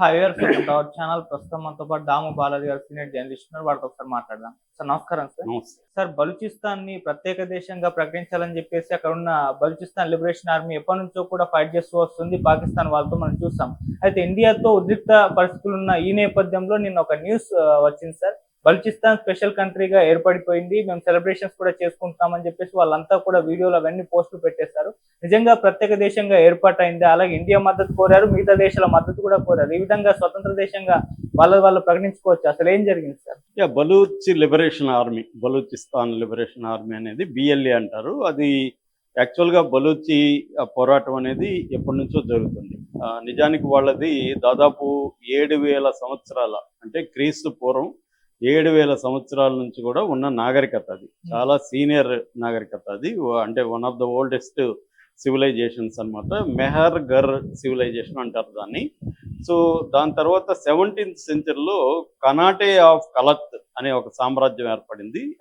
గారు our channel ప్రస్తుతం మనతో పాటు దాము బాలాజీ గారు సీనియర్ జర్నలిస్ట్ ఉన్నారు. వారితో ఒకసారి మాట్లాడదాం. సార్ నమస్కారం సార్. సార్ బలూచిస్తాన్ని ప్రత్యేక దేశంగా ప్రకటించాలని చెప్పేసి అక్కడ ఉన్న బలూచిస్తాన్ లిబరేషన్ ఆర్మీ ఎప్పటి నుంచో కూడా ఫైట్ చేస్తూ వస్తుంది. పాకిస్తాన్ వాళ్ళతో మనం చూసాం. అయితే ఇండియాతో ఉద్రిక్త పరిస్థితులు ఉన్న ఈ నేపథ్యంలో నిన్న ఒక న్యూస్ వచ్చింది సార్. బలుచిస్తాన్ స్పెషల్ కంట్రీగా ఏర్పడిపోయింది. మేము సెలబ్రేషన్స్ కూడా చేసుకుంటున్నామని చెప్పేసి వాళ్ళంతా కూడా వీడియోలు అవన్నీ పోస్టులు పెట్టేశారు. నిజంగా ప్రత్యేక దేశంగా ఏర్పాటైంది. అలాగే ఇండియా మద్దతు కోరారు. మిగతా దేశాల మద్దతు కూడా కోరారు. ఈ విధంగా స్వతంత్ర దేశంగా వాళ్ళ వాళ్ళు ప్రకటించుకోవచ్చు. అసలు ఏం జరిగింది sir? Yeah Baluchi liberation army Baluchistan liberation army అనేది బిఎల్ఏ అంటారు. అది యాక్చువల్గా బలూచి పోరాటం అనేది ఎప్పటి నుంచో జరుగుతుంది. ఆ, నిజానికి వాళ్ళది దాదాపు ఏడు వేల సంవత్సరాల అంటే క్రీస్తు పూర్వం ఏడు వేల సంవత్సరాల నుంచి కూడా ఉన్న నాగరికత అది. చాలా సీనియర్ నాగరికత అది. అంటే one of the oldest civilizations అన్నమాట. మెహర్ గర్ సివిలైజేషన్ అంటారు దాన్ని. సో దాని తర్వాత సెవెంటీన్త్ సెంచరీలో కనాటే ఆఫ్ కలత్ అనే ఒక సామ్రాజ్యం ఏర్పడింది.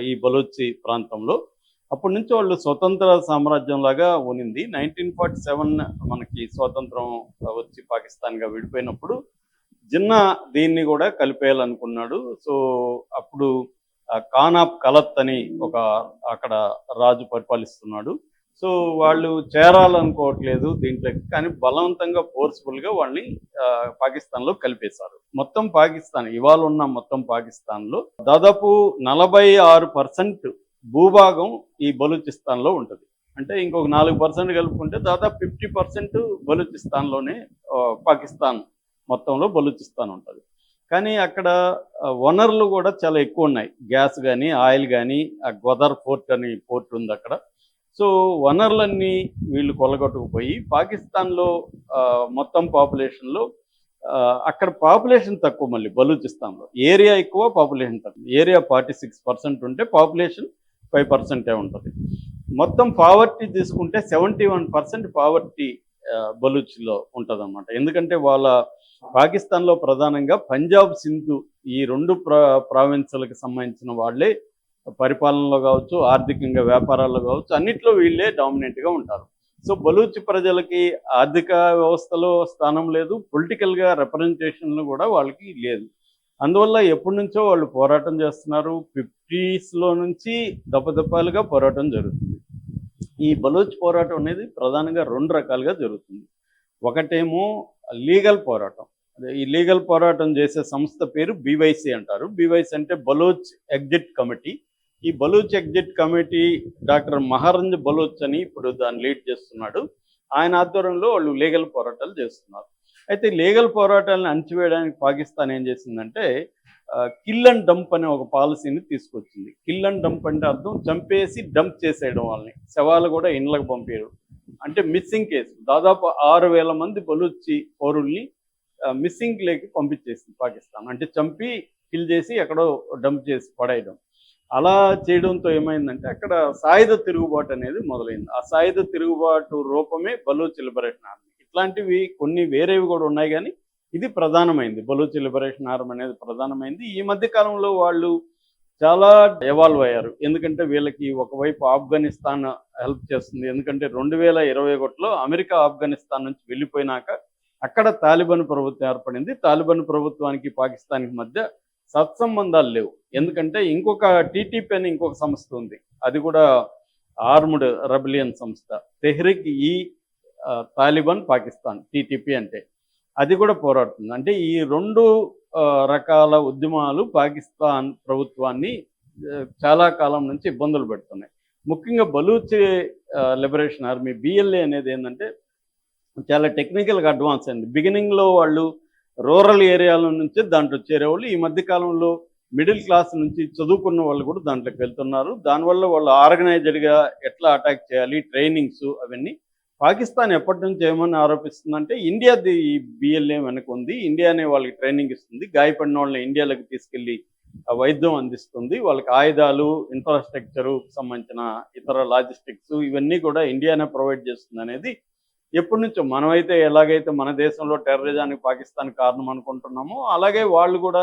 ఈ బలూచి ప్రాంతంలో. అప్పటి నుంచి వాళ్ళు స్వతంత్ర సామ్రాజ్యం లాగా ఉనింది. నైన్టీన్ ఫార్టీ సెవెన్ మనకి స్వాతంత్రం వచ్చి పాకిస్తాన్గా విడిపోయినప్పుడు జిన్నా దీన్ని కూడా కలిపేయాలనుకున్నాడు. సో అప్పుడు కానాప్ కలత్ అని ఒక అక్కడ రాజు పరిపాలిస్తున్నాడు. సో వాళ్ళు చేరాలనుకోవట్లేదు దీంట్లోకి కానీ బలవంతంగా ఫోర్స్ఫుల్గా వాళ్ళని పాకిస్తాన్లో కలిపేశారు. మొత్తం పాకిస్తాన్ ఇవాళ ఉన్న మొత్తం పాకిస్తాన్లో దాదాపు నలభై ఆరు పర్సెంట్ భూభాగం ఈ బలూచిస్తాన్లో ఉంటుంది. అంటే ఇంకొక నాలుగు పర్సెంట్ కలుపుకుంటే దాదాపు ఫిఫ్టీ పర్సెంట్ బలూచిస్తాన్లోనే పాకిస్తాన్ మొత్తంలో బలూచిస్తాన్ ఉంటుంది కానీ అక్కడ వనరులు కూడా చాలా ఎక్కువ ఉన్నాయి గ్యాస్ కానీ ఆయిల్ కానీ ఆ గ్వదర్ పోర్ట్ అని పోర్ట్ ఉంది అక్కడ సో వనరులన్నీ వీళ్ళు కొల్లగొట్టుకుపోయి పాకిస్తాన్లో మొత్తం పాపులేషన్లో అక్కడ పాపులేషన్ తక్కువ మళ్ళీ బలూచిస్తాన్లో. ఏరియా ఎక్కువ పాపులేషన్ తక్కువ. ఏరియా ఫార్టీ సిక్స్ పర్సెంట్ ఉంటే పాపులేషన్ ఫైవ్ పర్సెంటే ఉంటుంది. మొత్తం పావర్టీ తీసుకుంటే సెవెంటీ వన్ పర్సెంట్ పావర్టీ బలూచ్లో ఉంటుంది అనమాట ఎందుకంటే వాళ్ళ పాకిస్తాన్లో ప్రధానంగా పంజాబ్ సింధు ఈ రెండు ప్రా ప్రావిన్సులకు సంబంధించిన వాళ్ళే పరిపాలనలో కావచ్చు ఆర్థికంగా వ్యాపారాల్లో కావచ్చు అన్నిట్లో వీళ్ళే డామినెంట్గా ఉంటారు. సో బలూచ్ ప్రజలకి ఆర్థిక వ్యవస్థలో స్థానం లేదు పొలిటికల్గా రిప్రజెంటేషన్ కూడా వాళ్ళకి లేదు. అందువల్ల ఎప్పటి నుంచో వాళ్ళు పోరాటం చేస్తున్నారు. ఫిఫ్టీస్లో నుంచి దపదపాలుగా పోరాటం జరుగుతుంది. ఈ బలూచ్ పోరాటం అనేది ప్రధానంగా రెండు రకాలుగా జరుగుతుంది. ఒకటేమో లీగల్ పోరాటం. ఈ లీగల్ పోరాటం చేసే సంస్థ పేరు బీవైసీ అంటారు. బీవైసీ అంటే బలోచ్ ఎగ్జిట్ కమిటీ. ఈ Baloch exit committee doctor Mahrang Baloch అని ఇప్పుడు దాన్ని లీడ్ చేస్తున్నాడు. ఆయన ఆధ్వర్యంలో వాళ్ళు లీగల్ పోరాటాలు చేస్తున్నారు. అయితే లీగల్ పోరాటాలను అణచివేయడానికి పాకిస్తాన్ ఏం చేసిందంటే కిల్ అండ్ డంప్ అనే ఒక పాలసీని తీసుకొచ్చింది. కిల్ అండ్ డంప్ అంటే అర్థం చంపేసి డంప్ చేసేయడం వాళ్ళని. శవాలు కూడా ఇండ్లకు పంపేయడం. అంటే మిస్సింగ్ కేసు. దాదాపు ఆరు వేల మంది బలూచి పౌరుల్ని మిస్సింగ్ లేకి పంపించేసింది పాకిస్తాన్. అంటే చంపి కిల్ చేసి ఎక్కడో డంప్ చేసి పడేయడం. అలా చేయడంతో ఏమైందంటే అక్కడ సాయుధ తిరుగుబాటు అనేది మొదలైంది. ఆ సాయుధ తిరుగుబాటు రూపమే బలూచ్ లిబరేషన్ ఆర్మీ. ఇట్లాంటివి కొన్ని వేరేవి కూడా ఉన్నాయి కానీ ఇది ప్రధానమైంది. బలూచ్ లిబరేషన్ ఆర్మీ అనేది ప్రధానమైంది. ఈ మధ్య కాలంలో వాళ్ళు చాలా ఎవాల్వ్ అయ్యారు. ఎందుకంటే వీళ్ళకి ఒకవైపు ఆఫ్ఘనిస్తాన్ హెల్ప్ చేస్తుంది. ఎందుకంటే రెండు వేల ఇరవై ఒకటిలో అమెరికా ఆఫ్ఘనిస్తాన్ నుంచి వెళ్ళిపోయినాక అక్కడ తాలిబాన్ ప్రభుత్వం ఏర్పడింది. తాలిబాన్ ప్రభుత్వానికి పాకిస్తాన్కి మధ్య సత్సంబంధాలు లేవు. ఎందుకంటే ఇంకొక టీటీపీ అని ఇంకొక సంస్థ ఉంది. అది కూడా ఆర్ముడ్ రెబలియన్ సంస్థ. తెహ్రిక్ ఈ తాలిబాన్ పాకిస్తాన్ టీటీపీ అంటే. అది కూడా పోరాడుతుంది. అంటే ఈ రెండు రకాల ఉద్యమాలు పాకిస్తాన్ ప్రభుత్వాన్ని చాలా కాలం నుంచి ఇబ్బందులు పెడుతున్నాయి. ముఖ్యంగా బలూచి లిబరేషన్ ఆర్మీ బిఎల్ఏ అనేది ఏంటంటే చాలా టెక్నికల్గా అడ్వాన్స్ అయింది. బిగినింగ్లో వాళ్ళు రూరల్ ఏరియాల నుంచి దాంట్లో చేరేవాళ్ళు. ఈ మధ్య కాలంలో మిడిల్ క్లాస్ నుంచి చదువుకున్న వాళ్ళు కూడా దాంట్లోకి వెళ్తున్నారు. దానివల్ల వాళ్ళు ఆర్గనైజ్డ్గా ఎట్లా అటాక్ చేయాలి ట్రైనింగ్స్ అవన్నీ. పాకిస్తాన్ ఎప్పటి నుంచి ఏమని ఆరోపిస్తుందంటే ఇండియాది ఈ బిఎల్ఏ వెనక ఉంది. ఇండియానే వాళ్ళకి ట్రైనింగ్ ఇస్తుంది. గాయపడిన వాళ్ళని ఇండియాలోకి తీసుకెళ్ళి వైద్యం అందిస్తుంది. వాళ్ళకి ఆయుధాలు ఇన్ఫ్రాస్ట్రక్చరు సంబంధించిన ఇతర లాజిస్టిక్స్ ఇవన్నీ కూడా ఇండియానే ప్రొవైడ్ చేస్తుంది అనేది ఎప్పటి నుంచో మనమైతే ఎలాగైతే మన దేశంలో టెర్రరిజానికి పాకిస్తాన్ కారణం అనుకుంటున్నామో అలాగే వాళ్ళు కూడా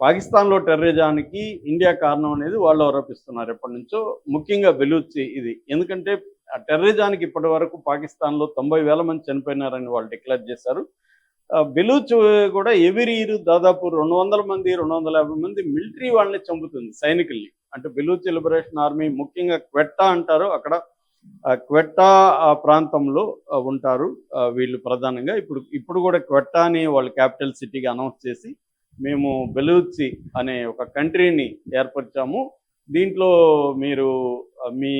పాకిస్తాన్లో టెర్రరిజానికి ఇండియా కారణం అనేది వాళ్ళు ఆరోపిస్తున్నారు ఎప్పటి నుంచో. ముఖ్యంగా బెలూచి ఇది. ఎందుకంటే ఆ టెర్రరిజానికి ఇప్పటి వరకు పాకిస్తాన్లో తొంభై వేల మంది చనిపోయినారని వాళ్ళు డిక్లేర్ చేశారు. ఆ, బెలూచ్ కూడా ఎవ్రీ ఇయర్ దాదాపు రెండు వందల మంది రెండు వందల యాభై మంది మిలిటరీ వాళ్ళని చంపుతుంది సైనికుల్ని. అంటే బెలూచ్ లిబరేషన్ ఆర్మీ ముఖ్యంగా క్వెట్టా అంటారు. అక్కడ క్వెట్టా ఆ ప్రాంతంలో ఉంటారు. వీళ్ళు ప్రధానంగా. ఇప్పుడు ఇప్పుడు కూడా క్వెట్టా అని వాళ్ళు క్యాపిటల్ సిటీగా అనౌన్స్ చేసి మేము బెలూచి అనే ఒక కంట్రీని ఏర్పరిచాము. దీంట్లో మీరు మీ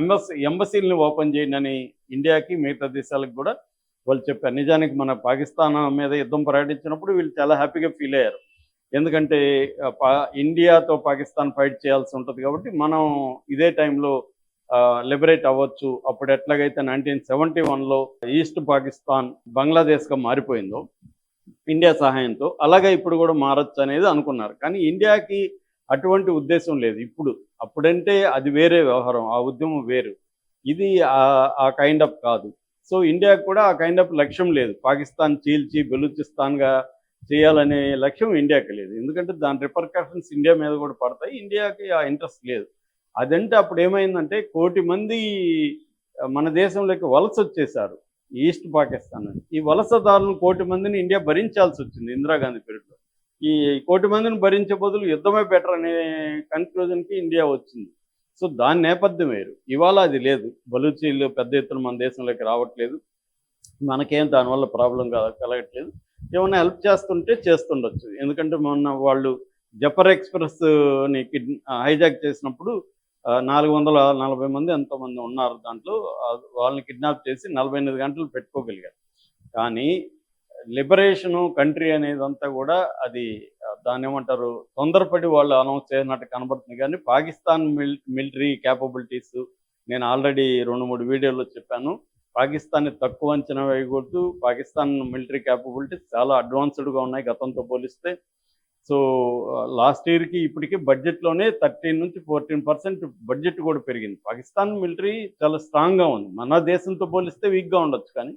ఎంబస్ ఎంబసీలను ఓపెన్ చేయండి అని ఇండియాకి మిగతా దేశాలకు కూడా వాళ్ళు చెప్పారు. నిజానికి మన పాకిస్తాన్ మీద యుద్ధం ప్రకటించినప్పుడు వీళ్ళు చాలా హ్యాపీగా ఫీల్ అయ్యారు. ఎందుకంటే పా ఇండియాతో పాకిస్తాన్ ఫైట్ చేయాల్సి ఉంటుంది కాబట్టి మనం ఇదే టైంలో లిబరేట్ అవ్వచ్చు. అప్పుడు ఎట్లాగైతే నైన్టీన్ సెవెంటీ వన్లో ఈస్ట్ పాకిస్తాన్ బంగ్లాదేశ్గా మారిపోయిందో ఇండియా సహాయంతో అలాగే ఇప్పుడు కూడా మారచ్చు అనేది అనుకున్నారు. కానీ ఇండియాకి అటువంటి ఉద్దేశం లేదు. ఇప్పుడు అప్పుడంటే అది వేరే వ్యవహారం. ఆ ఉద్యమం వేరు. ఇది ఆ- ఆ కైండ్ ఆఫ్ కాదు. సో ఇండియాకు కూడా ఆ కైండ్ ఆఫ్ లక్ష్యం లేదు. పాకిస్తాన్ చీల్చి బెలూచిస్తాన్గా చేయాలనే లక్ష్యం ఇండియాకి లేదు. ఎందుకంటే దాని రిపర్కషన్స్ ఇండియా మీద కూడా పడతాయి. ఇండియాకి ఆ ఇంట్రెస్ట్ లేదు. అదంటే అప్పుడు ఏమైందంటే కోటి మంది మన దేశంలోకి వలస వచ్చేసారు ఈస్ట్ పాకిస్తాన్ అని. ఈ వలసదారులను కోటి మందిని ఇండియా భరించాల్సి వచ్చింది ఇందిరాగాంధీ పీరియడ్లో. ఈ కోటి మందిని భరించే బదులు యుద్ధమే బెటర్ అనే కన్క్లూజన్కి ఇండియా వచ్చింది. సో దాని నేపథ్యం వేరు. ఇవాళ అది లేదు. బలూచీలు పెద్ద ఎత్తున మన దేశంలోకి రావట్లేదు. మనకేం దానివల్ల ప్రాబ్లం కలగట్లేదు. ఏమైనా హెల్ప్ చేస్తుంటే చేస్తుండొచ్చు. ఎందుకంటే మొన్న వాళ్ళు జపర్ ఎక్స్ప్రెస్ని కిడ్ హైజాక్ చేసినప్పుడు నాలుగు వందల నలభై మంది ఎంతోమంది ఉన్నారు దాంట్లో. వాళ్ళని కిడ్నాప్ చేసి నలభై ఎనిమిది గంటలు పెట్టుకోగలిగారు. కానీ లిబరేషను కంట్రీ అనేదంతా కూడా అది దాని దాన్ని ఏమంటారు తొందరపడి వాళ్ళు అనౌన్స్ చేసినట్టు కనబడుతుంది. కానీ పాకిస్తాన్ మిల్ మిలిటరీ క్యాపబిలిటీస్ నేను ఆల్రెడీ రెండు మూడు వీడియోలో చెప్పాను. పాకిస్తాన్ని తక్కువ అంచనా వేయకూడదు. పాకిస్తాన్ మిలిటరీ క్యాపబిలిటీస్ చాలా అడ్వాన్స్డ్గా ఉన్నాయి గతంతో పోలిస్తే. సో లాస్ట్ ఇయర్కి ఇప్పటికి బడ్జెట్లోనే థర్టీన్ నుంచి ఫోర్టీన్ పర్సెంట్ బడ్జెట్ కూడా పెరిగింది. పాకిస్తాన్ మిలిటరీ చాలా స్ట్రాంగ్గా ఉంది. మన దేశంతో పోలిస్తే వీక్గా ఉండొచ్చు కానీ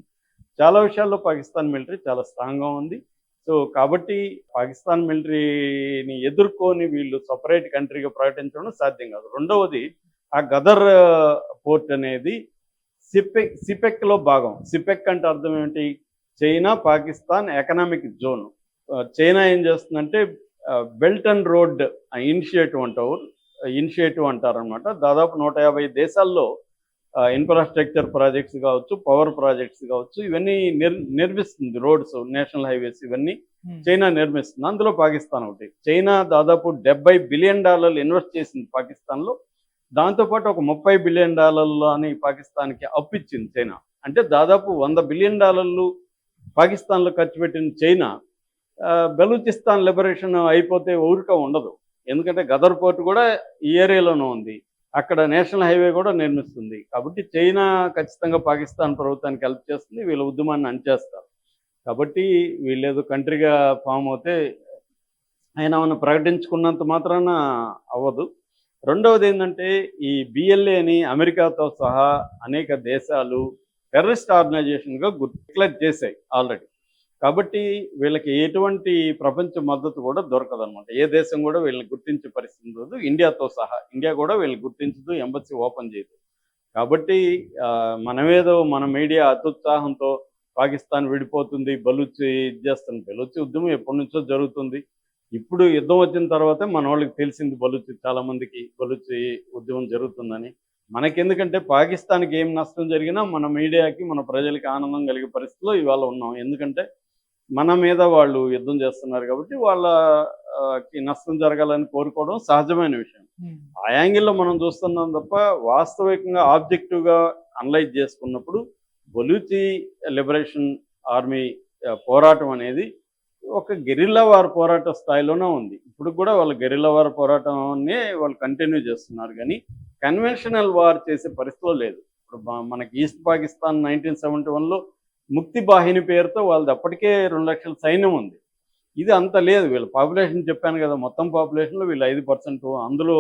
చాలా విషయాల్లో పాకిస్తాన్ మిలిటరీ చాలా స్ట్రాంగ్గా ఉంది. సో కాబట్టి పాకిస్తాన్ మిలిటరీని ఎదుర్కొని వీళ్ళు సపరేట్ కంట్రీగా ప్రకటించడం సాధ్యం కాదు. రెండవది ఆ గదర్ పోర్ట్ అనేది సిపెక్ సిపెక్లో భాగం. సిపెక్ అంటే అర్థం ఏమిటి? China Pakistan economic zone. China ఏం చేస్తుందంటే బెల్ట్ అండ్ రోడ్ ఇనిషియేటివ్ అంటారు ఇనిషియేటివ్ అంటారనమాట దాదాపు నూట యాభై దేశాల్లో ఇన్ఫ్రాస్ట్రక్చర్ ప్రాజెక్ట్స్ కావచ్చు పవర్ ప్రాజెక్ట్స్ కావచ్చు ఇవన్నీ నిర్ నిర్మిస్తుంది రోడ్స్ నేషనల్ హైవేస్ ఇవన్నీ చైనా నిర్మిస్తుంది. అందులో పాకిస్తాన్ ఒకటి. చైనా దాదాపు డెబ్బై బిలియన్ డాలర్లు ఇన్వెస్ట్ చేసింది పాకిస్తాన్లో. దాంతోపాటు ఒక ముప్పై బిలియన్ డాలర్లు అని పాకిస్తాన్కి అప్పిచ్చింది చైనా. అంటే దాదాపు వంద బిలియన్ డాలర్లు పాకిస్తాన్లో ఖర్చు పెట్టిన చైనా. బెలూచిస్తాన్ లిబరేషన్ అయిపోతే ఊరిక ఉండదు. ఎందుకంటే గదర్ పోర్ట్ కూడా ఈ ఏరియాలోనే ఉంది. అక్కడ నేషనల్ హైవే కూడా నిర్మిస్తుంది. కాబట్టి చైనా ఖచ్చితంగా పాకిస్తాన్ ప్రభుత్వానికి హెల్ప్ చేస్తుంది. వీళ్ళ ఉద్యమాన్ని అణచేస్తారు. కాబట్టి వీళ్ళేదో కంట్రీగా ఫామ్ అవుతే ఆయన మనం ప్రకటించుకున్నంత మాత్రాన అవ్వదు. రెండవది ఏంటంటే ఈ బిఎల్ఏని అమెరికాతో సహా అనేక దేశాలు టెర్రరిస్ట్ ఆర్గనైజేషన్గా డిక్లేర్ చేశాయి ఆల్రెడీ. కాబట్టి వీళ్ళకి ఎటువంటి ప్రపంచ మద్దతు కూడా దొరకదు అనమాట ఏ దేశం కూడా వీళ్ళని గుర్తించే పరిస్థితి ఉండదు. ఇండియాతో సహా ఇండియా కూడా వీళ్ళని గుర్తించదు ఎంబసీ ఓపెన్ చేయదు. కాబట్టి మనమేదో మన మీడియా అత్యుత్సాహంతో పాకిస్తాన్ విడిపోతుంది బలూచి ఇది చేస్తుంది. బలూచి ఉద్యమం ఎప్పటి నుంచో జరుగుతుంది. ఇప్పుడు యుద్ధం వచ్చిన తర్వాతే మన వాళ్ళకి తెలిసింది బలూచి చాలామందికి బలూచి ఉద్యమం జరుగుతుందని. మనకెందుకంటే పాకిస్తాన్కి ఏం నష్టం జరిగినా మన మీడియాకి మన ప్రజలకి ఆనందం కలిగే పరిస్థితిలో ఇవాళ ఉన్నాం. ఎందుకంటే మన మీద వాళ్ళు యుద్ధం చేస్తున్నారు కాబట్టి వాళ్ళకి నష్టం జరగాలని కోరుకోవడం సహజమైన విషయం. ఆ యాంగిల్లో మనం చూస్తున్నాం తప్ప వాస్తవికంగా ఆబ్జెక్టివ్గా అనలైజ్ చేసుకున్నప్పుడు బొలూచి లిబరేషన్ ఆర్మీ పోరాటం అనేది ఒక గెరిల్లా వార్ పోరాట స్థాయిలోనే ఉంది. ఇప్పుడు కూడా వాళ్ళు గెరిల్లా వార్ పోరాటాన్ని వాళ్ళు కంటిన్యూ చేస్తున్నారు కానీ కన్వెన్షనల్ వార్ చేసే పరిస్థితిలో లేదు. ఇప్పుడు మనకి ఈస్ట్ పాకిస్తాన్ నైన్టీన్ సెవెంటీ వన్లో ముక్తి బాహిని పేరుతో వాళ్ళది అప్పటికే రెండు లక్షల సైన్యం ఉంది. ఇది అంత లేదు. వీళ్ళ పాపులేషన్ చెప్పాను కదా మొత్తం పాపులేషన్లో వీళ్ళు ఐదు పర్సెంట్. అందులో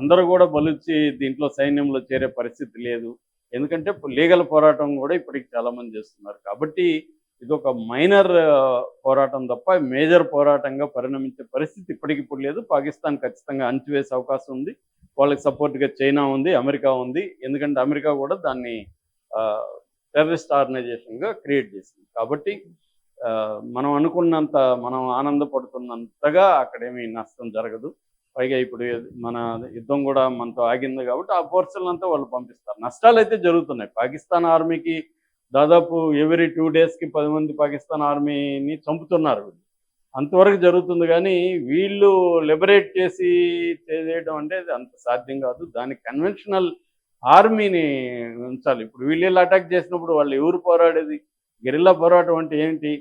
అందరూ కూడా బలుచి దీంట్లో సైన్యంలో చేరే పరిస్థితి లేదు. ఎందుకంటే లీగల్ పోరాటం కూడా ఇప్పటికి చాలా మంది చేస్తున్నారు. కాబట్టి ఇది ఒక మైనర్ పోరాటం తప్ప మేజర్ పోరాటంగా పరిణమించే పరిస్థితి ఇప్పటికిప్పుడు లేదు. పాకిస్తాన్ ఖచ్చితంగా అంచివేసే అవకాశం ఉంది. వాళ్ళకి సపోర్ట్గా చైనా ఉంది అమెరికా ఉంది. ఎందుకంటే అమెరికా కూడా దాన్ని టెర్రరిస్ట్ ఆర్గనైజేషన్గా క్రియేట్ చేసింది. కాబట్టి ఆ, మనం అనుకున్నంత మనం ఆనందపడుతున్నంతగా అక్కడేమీ నష్టం జరగదు. పైగా ఇప్పుడు మన యుద్ధం కూడా మనతో ఆగింది కాబట్టి ఆ ఫోర్సులంతా వాళ్ళు పంపిస్తారు. నష్టాలు అయితే జరుగుతున్నాయి. పాకిస్తాన్ ఆర్మీకి దాదాపు ఎవ్రీ టూ డేస్కి పది మంది పాకిస్తాన్ ఆర్మీని చంపుతున్నారు వీళ్ళు. అంతవరకు జరుగుతుంది కానీ వీళ్ళు లిబరేట్ చేసి చేయడం అంటే అంత సాధ్యం కాదు. దానికి కన్వెన్షనల్ ఆర్మీని ఉంచాలి. ఇప్పుడు వీళ్ళు అటాక్ చేసినప్పుడు వాళ్ళు ఎవరు పోరాడేది? గెరిల్లా పోరాటం అంటే ఏంటి?